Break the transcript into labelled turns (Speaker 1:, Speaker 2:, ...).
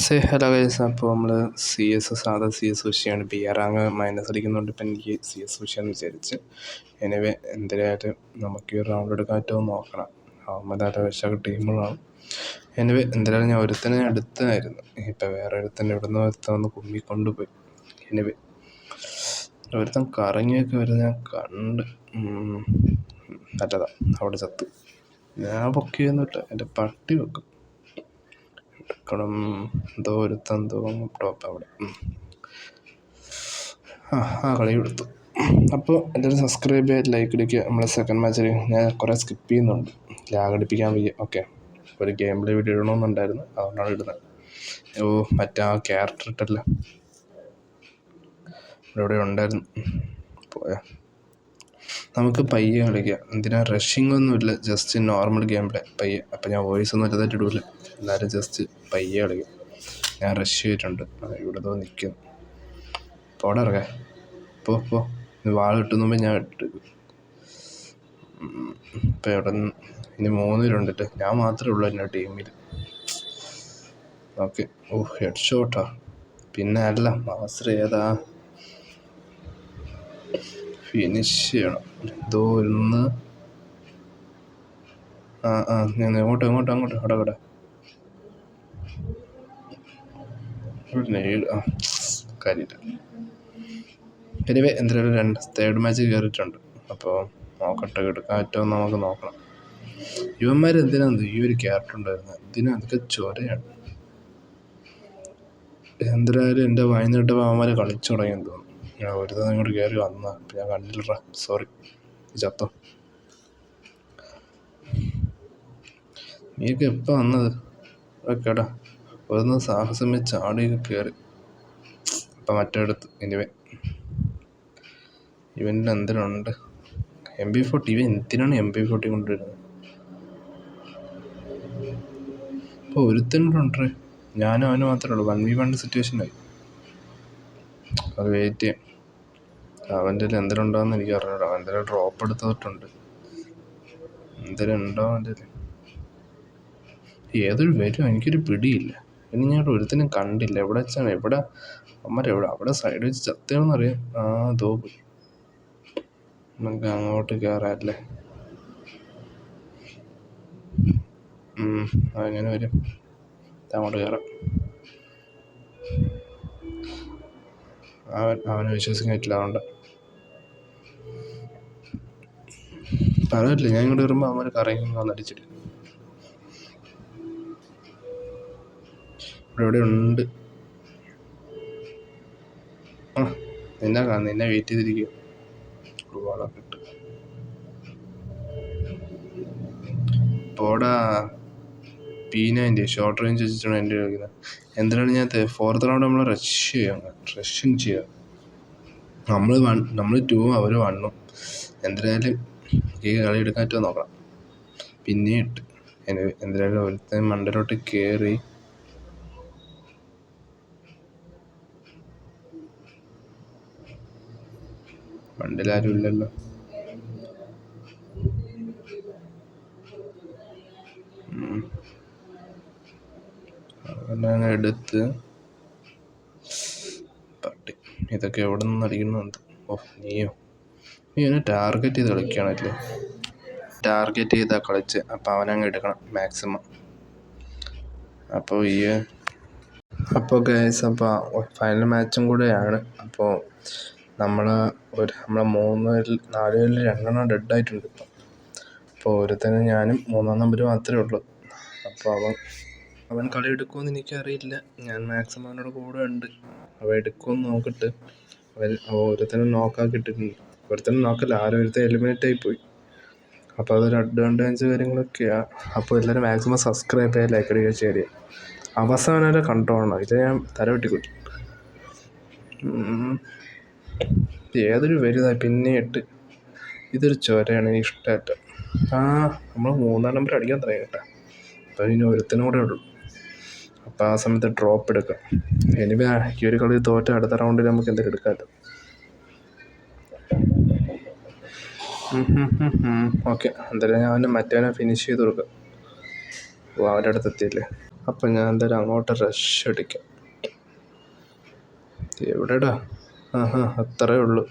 Speaker 1: Say hello guys അപ്പോൾ നമ്മൾ C S സാധാ സി എസ് വിഷയമാണ്. ബി ആർ അങ്ങ് മൈനസ് അടിക്കുന്നുണ്ട്. ഇപ്പം എനിക്ക് സി എസ് വിഷയമെന്ന് വിചാരിച്ച്. എനിവേ എന്തായാലും നമുക്ക് ഈ റൗണ്ട് എടുക്കാൻ ഏറ്റവും നോക്കണം. അവന്മാരുടെ വിഷമൊക്കെ ടീമുകളാണ് എനിവേ എന്തായാലും ഞാൻ ഒരുത്തനെ എടുത്തായിരുന്നു ഇപ്പം വേറെ ഒരുത്തനെ ഇവിടുന്ന് ഒരുത്തൻ വന്ന് കുമ്മിക്കൊണ്ടുപോയി. എനിവേ ഒരുത്തൻ കറങ്ങിയൊക്കെ വരുന്നത് ഞാൻ കണ്ട് നല്ലതാണ് അവിടെ ചത്തു. ഞാൻ പൊക്കിയൊന്നുമില്ല എന്റെ പട്ടി വെക്കും എടുക്കണം എന്തോ ഒരുത്തൻ ടോപ്പ് അവിടെ. ആ ആ കളി എടുത്തു. അപ്പോൾ എല്ലാവരും സബ്സ്ക്രൈബ് ചെയ്യുക ലൈക്ക് അടിക്കുക നമ്മളെ സെക്കൻഡ് മാച്ചിൽ ഞാൻ കുറേ സ്കിപ്പ് ചെയ്യുന്നുണ്ട്. ലാഗടിപ്പിക്കാൻ വയ്യ. ഓക്കെ ഒരു ഗെയിം പ്ലേ വീഡിയോ ഇടണമെന്നുണ്ടായിരുന്നു. അതുകൊണ്ടാണ് ഇടുന്നത്. ഓ മറ്റേ ആ ക്യാരക്ടർ ഇട്ടല്ല. ഇവിടെ ഉണ്ടായിരുന്നു. പോയാ. നമുക്ക് പയ്യെ കളിക്കാം. എന്തിനാ? റഷിംഗ് ഒന്നുമില്ല ജസ്റ്റ് നോർമൽ ഗെയിം പ്ലേ പയ്യെ. അപ്പം ഞാൻ വോയിസ് ഒന്നും വലുതായിട്ട് ഇടൂല. എന്നാലും ജസ്റ്റ് പയ്യെ കളിക്കും. ഞാൻ റഷ് ചെയ്തിട്ടുണ്ട്. ഇവിടെ തോ നിൽക്കുന്നു പോടെ പോ പോ. വാൾ കിട്ടുന്ന മുമ്പ് ഞാൻ ഇട്ട്. ഇപ്പം ഇവിടെ ഇനി മൂന്ന് പേരുണ്ടിട്ട് ഞാൻ മാത്രമേ ഉള്ളൂ എന്റെ ടീമിൽ ഓക്കെ. ഓ ഹെഡ് ഷോട്ടാ പിന്നെ അല്ല മാസ്റ്റർ ഏതാ? ഫിനിഷ് ചെയ്യണം. എന്തോ ഇന്ന്. ആ ആ ഇങ്ങോട്ട് ഇങ്ങോട്ട് അങ്ങോട്ട് അവിടെ അവിടെ ആ കാര്യമില്ല. എനിവേ എന്തായാലും രണ്ട് തേർഡ് മാച്ച് കയറിയിട്ടുണ്ട്. അപ്പോൾ നോക്കട്ടെ എടുക്കാറ്റോ നമുക്ക് നോക്കണം. യുവന്മാർ എന്തിനാണ് ഈ ഒരു ക്യാരക്ടർ ഇതിന് അതൊക്കെ ചൊരയാണ്. എന്തായാലും എന്റെ വൈകുന്നേരത്തെ അവന്മാർ കളിച്ചു തുടങ്ങിയെന്ന് തോന്നുന്നു. ഞാൻ ഒരു തവണ ഇങ്ങോട്ട് കയറി വന്ന. അപ്പം ഞാൻ കണ്ടില്ലടാ. സോറി ചത്തോ നീയൊക്കെ എപ്പോൾ വന്നത്? ഓക്കേടാ ഒന്ന് സാഹസം വെച്ച് ആടിയൊക്കെ കയറി അപ്പം മറ്റേടത്ത് എനിവേ ഇവന്റെ എന്തിനുണ്ട്? എം ബി ഫോർട്ടി ഇവൻ എന്തിനാണ് എം ബി ഫോർട്ടി കൊണ്ടുവരുന്നത്? ഇപ്പോൾ ഒരുത്തനുണ്ടേ ഞാനും അവന് മാത്രമേ ഉള്ളൂ. വൺ വി വൺ സിറ്റുവേഷനായി അത് വെയിറ്റ് ചെയ്യും. അവന്റെ എന്തിനുണ്ടോയെന്ന് എനിക്ക് അറിഞ്ഞൂടാ. അവന്റെ ഡ്രോപ്പ് എടുത്തിട്ടുണ്ട്. ഉണ്ടോ അവന്റെ ഏതൊരു വരും? എനിക്കൊരു പിടിയില്ല. ഇനി ഞാൻ ഒരുത്തിനും കണ്ടില്ല. എവിടെ വെച്ചാണ്? എവിടെ? അമ്മര എവിടെ? അവിടെ സൈഡ് വെച്ച് ചത്തയാണെന്നറിയാം ആ അതോ പോയി. നമുക്ക് അങ്ങോട്ട് കയറാമല്ലേ അങ്ങനെ വരും. അങ്ങോട്ട് കയറാം അവൻ അവനെ വിശ്വസിക്കാൻ പറ്റില്ല അതുകൊണ്ട്. പറയില്ല ഞാൻ ഇങ്ങോട്ട് വരുമ്പോൾ അവന്മാർ കറങ്ങി വന്നടിച്ചിട്ട് ഇവിടെ എവിടെ ഉണ്ട്. ആ നിന്നെ കാണുന്നു നിന്നെ വെയിറ്റ് ചെയ്തിരിക്കുക ഒരുപാടൊക്കെ ഇട്ട് പോടാ. പി നയന്റി ഷോർട്ട് റേഞ്ച് വെച്ചിട്ടാണ് എന്റെ കളിക്കുന്നത് എന്തിനാണ് ഞാൻ ഫോർത്ത് റൗണ്ട് നമ്മൾ റഷ് ചെയ്യുക റഷിങ് ചെയ്യുക നമ്മൾ വൺ നമ്മൾ ടൂ അവർ വണ്ണും എന്തായാലും ഈ കളി എടുക്കാൻ പറ്റുമോ നോക്കാം പിന്നെ ഇട്ട് എന്തായാലും ഒരുത്തൻ മണ്ടലോട്ട് കയറി മണ്ടലാരും ഇല്ലല്ലോ. അങ്ങനെ എടുത്ത് പട്ടി ഇതൊക്കെ എവിടെ നിന്ന് അടിക്കുന്നുണ്ട് ഓ നീയോ. നീ എന്നെ ടാർഗറ്റ് ചെയ്ത് കളിക്കുകയാണല്ലേ? ടാർഗറ്റ് ചെയ്താൽ കളിച്ച്. അപ്പോൾ അവനങ്ങ് എടുക്കണം മാക്സിമം അപ്പോൾ ഈ അപ്പോൾ ഗൈസ് അപ്പോൾ ഫൈനൽ മാച്ചും കൂടെയാണ്. അപ്പോൾ നമ്മൾ ഒരു നമ്മളെ മൂന്നിൽ നാല് പേരിൽ രണ്ടെണ്ണം ഡെഡായിട്ടുണ്ട് ഇപ്പം. അപ്പോൾ ഒരുത്തന് ഞാനും മൂന്നാം നമ്പർ മാത്രമേ ഉള്ളൂ. അപ്പോൾ അവൻ അവൻ കളി എടുക്കുമെന്ന് എനിക്കറിയില്ല. ഞാൻ മാക്സിമം അവനോട് കൂടെ ഉണ്ട്. അവ എടുക്കുമെന്ന് നോക്കിട്ട്. അവൻ ഓരോരുത്തരും നോക്കാക്കിയിട്ടുണ്ട് ഒരുത്തനും നോക്കല്ല ആരും ഒരുത്തൻ എലിമിനേറ്റ് ആയി പോയി അപ്പോൾ അതൊരു അഡ്വാന്റേജ് കാര്യങ്ങളൊക്കെയാണ് അപ്പോൾ എല്ലാവരും മാക്സിമം സബ്സ്ക്രൈബ് ചെയ്യാൻ ലൈക്ക് അടിക്കുക ചെയ്യുക. അവസാനം വരെ ആണ് ഇത് ഞാൻ തല വെട്ടിക്കൊട്ടി ഏതൊരു വലുതായി പിന്നെ ഇട്ട് ഇതൊരു ചോരയാണ് എനിക്ക് ഇഷ്ടമായിട്ട. ആ നമ്മൾ മൂന്നാം നമ്പർ അടിക്കാൻ തുടങ്ങി കേട്ടോ അപ്പോൾ ഇനി ഒരുത്തനും കൂടെ ഉള്ളൂ. അപ്പോൾ ആ സമയത്ത് ഡ്രോപ്പ് എടുക്കാം. എനിവേ ഈ ഒരു കളി തോറ്റ അടുത്ത റൗണ്ടിൽ നമുക്ക് എന്തെങ്കിലും എടുക്കാമല്ലോ ഓക്കെ എന്തായാലും ഞാൻ അവനെ മറ്റവനെ ഫിനിഷ് ചെയ്ത് കൊടുക്കാം. ഓ അവന്റെ അടുത്ത് എത്തിയില്ലേ? അപ്പം ഞാൻ എന്തായാലും അങ്ങോട്ട് റഷ് അടിക്കാം. എവിടെടാ? ആ ആഹാ അത്രയേ ഉള്ളൂ.